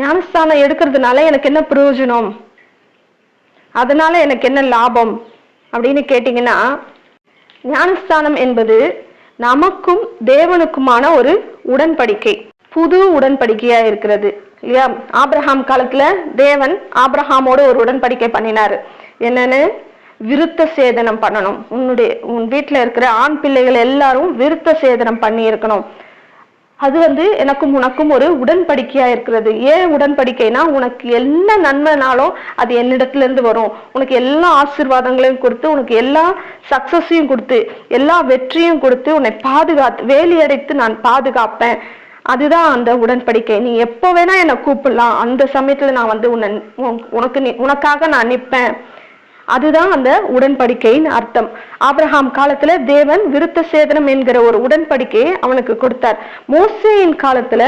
ஞானஸ்தானம் எடுக்கிறதுனால எனக்கு என்ன பிரயோஜனம்? அதனால எனக்கு என்ன லாபம்? அப்படின்னு கேட்டீங்கன்னா ஞானஸ்தானம் என்பது நமக்கும் தேவனுக்குமான ஒரு உடன்படிக்கை புது உடன்படிக்கையா இருக்கிறது இல்லையா? ஆப்ரஹாம் காலத்துல தேவன் ஆப்ரஹாமோட ஒரு உடன்படிக்கை பண்ணினாரு. என்னன்னு? விருத்த சேதனம் பண்ணணும். உன்னுடைய உன் வீட்டுல இருக்கிற ஆண் பிள்ளைகள் எல்லாரும் விருத்த சேதனம் பண்ணி இருக்கணும் அது வந்து எனக்கும் உனக்கும் ஒரு உடன்படிக்கையா இருக்கிறது. ஏன் உடன்படிக்கைனா உனக்கு என்ன நன்மைனாலும் அது என்னிடத்துல இருந்து வரும். உனக்கு எல்லா ஆசீர்வாதங்களையும் கொடுத்து உனக்கு எல்லா சக்சஸையும் கொடுத்து எல்லா வெற்றியும் கொடுத்து உன்னை பாதுகாத்து வேலியடைத்து நான் பாதுகாப்பேன். அதுதான் அந்த உடன்படிக்கை. நீ எப்போ வேணா என்னை கூப்பிடலாம். அந்த சமயத்துல நான் வந்து உன்னை உன்- உனக்கு நீ- உனக்காக நான் நிற்பேன் அதுதான் அந்த உடன்படிக்கையின் அர்த்தம். ஆப்ரஹாம் காலத்துல தேவன் விருத்த சேதனம் என்கிற ஒரு உடன்படிக்கையை அவனுக்கு கொடுத்தார். மோசையின் காலத்துல